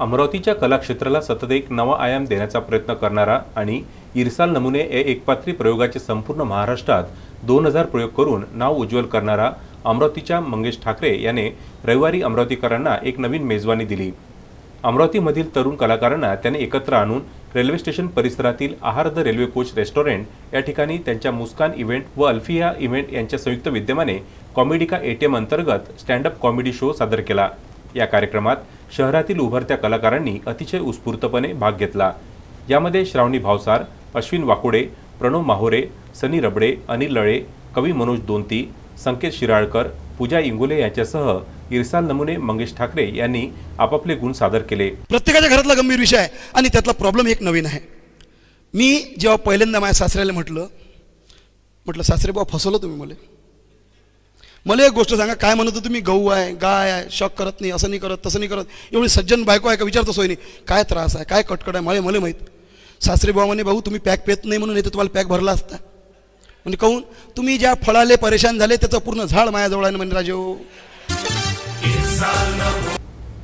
अमरावतीच्या कलाक्षेत्राला सतत एक नवा आयाम देण्याचा प्रयत्न करणारा आणि इरसाल नमुने या एकपात्री प्रयोगाचे संपूर्ण महाराष्ट्रात दोन हजार प्रयोग करून नाव उज्ज्वल करणारा अमरावतीच्या मंगेश ठाकरे याने रविवारी अमरावतीकरांना एक नवीन मेजवानी दिली. अमरावतीमधील तरुण कलाकारांना त्याने एकत्र आणून रेल्वे स्टेशन परिसरातील आहार्द रेल्वे कोच रेस्टॉरंट या ठिकाणी त्यांच्या मुस्कान इव्हेंट व अल्फिया इव्हेंट यांच्या संयुक्त विद्यमाने कॉमेडिका एटीएम अंतर्गत स्टँडअप कॉमेडी शो सादर केला. या कार्यक्रमात शहरातील उभरत्या कलाकारांनी अतिशय उत्स्फूर्तपणे भाग घेतला. यामध्ये श्रावणी भावसार अश्विन वाकुडे प्रणव माहोरे सनी रबडे अनिल लळे कवी मनोज दोंती संकेत शिराळकर पूजा इंगोले यांच्यासह इरसाल नमुने मंगेश ठाकरे यांनी आपापले गुण सादर केले. प्रत्येकाच्या घरातला गंभीर विषय आहे आणि त्यातला प्रॉब्लेम एक नवीन आहे. मी जेव्हा पहिल्यांदा माझ्या सासऱ्याला म्हटलं म्हटलं सासरे बाबा फसवलं तुम्ही मला. मला एक गोष्ट सांगा काय म्हणत होतं तुम्ही? गहू आहे गाय आहे शॉक करत नाही असं नाही करत तसं नाही करत. एवढी सज्जन बायको आहे का विचारतो सोय नाही काय त्रास आहे काय कटकट आहे मला मला माहीत. सासरे बाबा म्हणे भाऊ तुम्ही पॅक पेत नाही म्हणून नाही तर तुम्हाला पॅक भरला असता. म्हणजे कहून? तुम्ही ज्या फळाले परेशान झाले त्याचं पूर्ण झाड माझ्याजवळ आहे म्हणजे राजेहो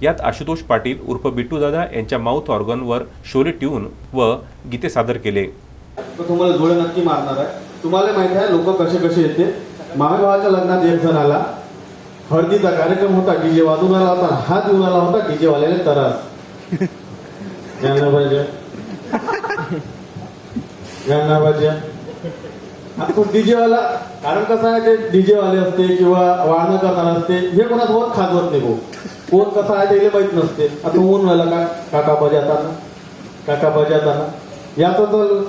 यात आशुतोष पाटील उर्फ बिट्टूदादा यांच्या माउथ ऑर्गनवर शोले ट्यून व गीते सादर केले. तुम्हाला जोडे नक्की मारणार आहे. तुम्हाला माहिती आहे लोक कसे कसे येते? महाभावाच्या लग्नात एक जण आला. हळदीचा कार्यक्रम होता डीजे वाजून आला होता हात देऊन आला होता डीजे वाल्याने तरास. यांना पाहिजे. यांना पाहिजे. तो डीजे वाला कारण कसं आहे ते डीजे वाले असते किंवा वाहनं करणार असते हे कोणाच होत खाजवत होत नाही भाऊ. कोण कसं आहे त्याला माहीत नसते. आता ऊन व्हायला का काका बजाताना. काका बजाताना. याचा तर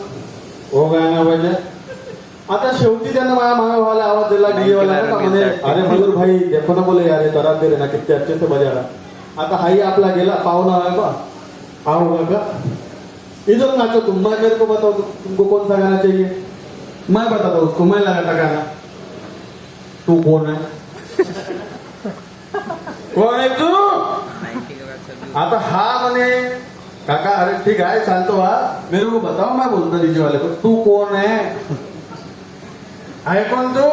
हो गायना पाहिजे. आता शेवटी त्यांना माझ्या मागे भावाला आवाज दिला म्हणे अरे मयूर भाई देखो ना बोले यार तरा दे ना किती अच्छे से बजा रहा आता हाई आपला गेला पाहुणा आहे बा आओ काका इधर नाचो तुम मैं मेरे को बताओ तुमको कौन सा गाना चाहिए? मैं बताता उसको मैं लगाता गाना तू कौन है कौन है तू? आता हा म्हणे काका अरे ठीक आहे चालतो हा. मेरे को बताओ मैं बोलता डीजे वाले को तू कौन है है कौन तू?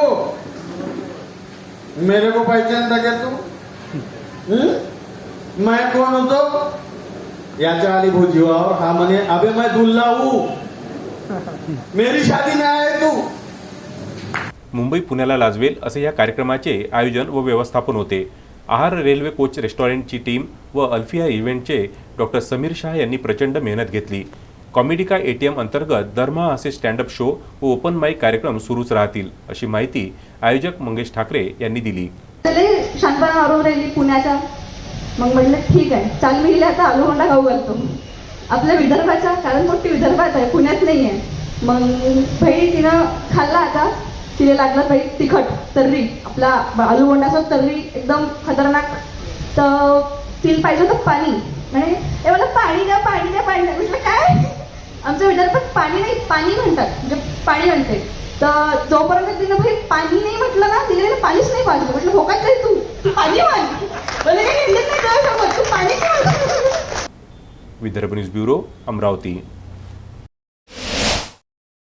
मेरे को पहचानता क्या तू? मैं होतो याच्या आली भाऊ जीवावर हो, हा म्हणे अबे मैं दुल्ला हूं। मेरी शादी नाही आहे तू। मुंबई पुण्याला लाजवेल असे या कार्यक्रमाचे आयोजन व व्यवस्थापन होते. आहार रेल्वे कोच रेस्टॉरंटची टीम व अल्फिया इव्हेंटचे डॉक्टर समीर शाह यांनी प्रचंड मेहनत घेतली. कॉमेडिका एटीएम अंतर्गत दरमहा असे स्टँडअप शो व ओपन माईक कार्यक्रम सुरूच राहतील अशी माहिती आयोजक मंगेश ठाकरे यांनी दिली. त्याला शानपणा राहिली पुण्याच्या. मग म्हणलं ठीक आहे चाल मी हिला आता आलूगोंडा खाऊ घालतो. आपल्या विदर्भाच्या कारण मोठी विदर्भात आहे पुण्यात नाही आहे मग भाई तिनं खाल्ला आता. तिला लागलं भाई तिखट तर्री. आपला आलूगोंडाचा तर्री एकदम खतरनाक. तर तिला पाहिजे होतं पाणी. म्हणजे ए मला पाणी द्या पाणी द्या पाणी द्या. म्हटलं काय? आमच्या विदर्भात पाणी नाही पाणी म्हणतात. म्हणजे पाणी म्हणते. तर जोपर्यंत तिनं भाई पाणी नाही म्हटलं ना तिने पाणीच नाही पाहिजे म्हटलं हो काय तरी तू? पाणी मान मला नाही तू पाणी विदर्भ न्यूज ब्युरो अमरावती.